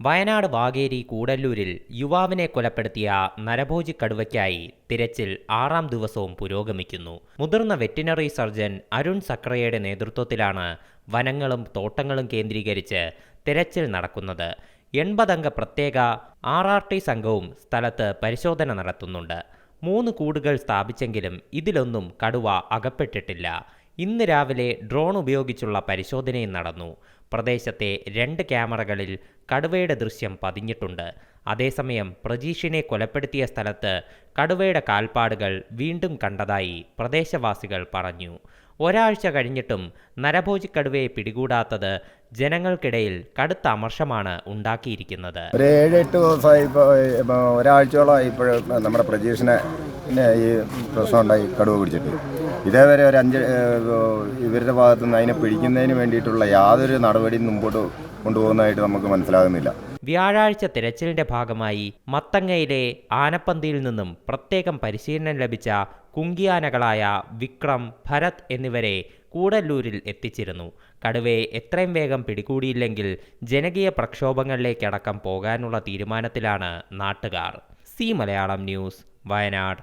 വയനാട് വാഗേരി കൂടല്ലൂരിൽ യുവാവിനെ കൊലപ്പെടുത്തിയ നരഭോജി കടുവയ്ക്കായി തിരച്ചിൽ ആറാം ദിവസവും പുരോഗമിക്കുന്നു. മുതിർന്ന വെറ്റിനറി സർജൻ അരുൺ സക്രയുടെ നേതൃത്വത്തിലാണ് വനങ്ങളും തോട്ടങ്ങളും കേന്ദ്രീകരിച്ച് തിരച്ചിൽ നടക്കുന്നത്. എൺപതംഗ പ്രത്യേക ആർ ആർ ടി സംഘവും സ്ഥലത്ത് പരിശോധന നടത്തുന്നുണ്ട്. മൂന്ന് കൂടുകൾ സ്ഥാപിച്ചെങ്കിലും ഇതിലൊന്നും കടുവ അകപ്പെട്ടിട്ടില്ല. ഇന്ന് രാവിലെ ഡ്രോൺ ഉപയോഗിച്ചുള്ള പരിശോധനയും നടന്നു. പ്രദേശത്തെ രണ്ട് ക്യാമറകളിൽ കടുവയുടെ ദൃശ്യം പതിഞ്ഞിട്ടുണ്ട്. അതേസമയം പ്രജീഷിനെ കൊലപ്പെടുത്തിയ സ്ഥലത്ത് കടുവയുടെ കാൽപ്പാടുകൾ വീണ്ടും കണ്ടതായി പ്രദേശവാസികൾ പറഞ്ഞു. ഒരാഴ്ച കഴിഞ്ഞിട്ടും നരഭോജിക്കടുവയെ പിടികൂടാത്തത് ജനങ്ങൾക്കിടയിൽ കടുത്ത അമർഷമാണ് ഉണ്ടാക്കിയിരിക്കുന്നത്. ഒരു ഏഴ് എട്ട് ദിവസമായി ഒരാഴ്ചയോളമായി ഇപ്പോൾ നമ്മുടെ പ്രജീഷിനെ ഈ പ്രശ്നം ഉണ്ടായി കടുവ പിടിച്ചിട്ട്. ഇതേവരെ ഒരു അഞ്ച് ഇവരുടെ ഭാഗത്തു നിന്ന് അതിനെ പിടിക്കുന്നതിന് വേണ്ടിയിട്ടുള്ള യാതൊരു നടപടിയും മുമ്പോട്ട് കൊണ്ടുപോകുന്നതായിട്ട് നമുക്ക് മനസ്സിലാകുന്നില്ല. വ്യാഴാഴ്ച തിരച്ചിലിന്റെ ഭാഗമായി മത്തങ്ങയിലെ ആനപ്പന്തിയിൽ നിന്നും പ്രത്യേകം പരിശീലനം ലഭിച്ച കുങ്കിയാനകളായ വിക്രം ഭരത് എന്നിവരെ കൂടല്ലൂരിൽ എത്തിച്ചിരുന്നു. കടുവയെ എത്രയും വേഗം പിടികൂടിയില്ലെങ്കിൽ ജനകീയ പ്രക്ഷോഭങ്ങളിലേക്കടക്കം പോകാനുള്ള തീരുമാനത്തിലാണ് നാട്ടുകാർ. C Malayalam news Wayanad.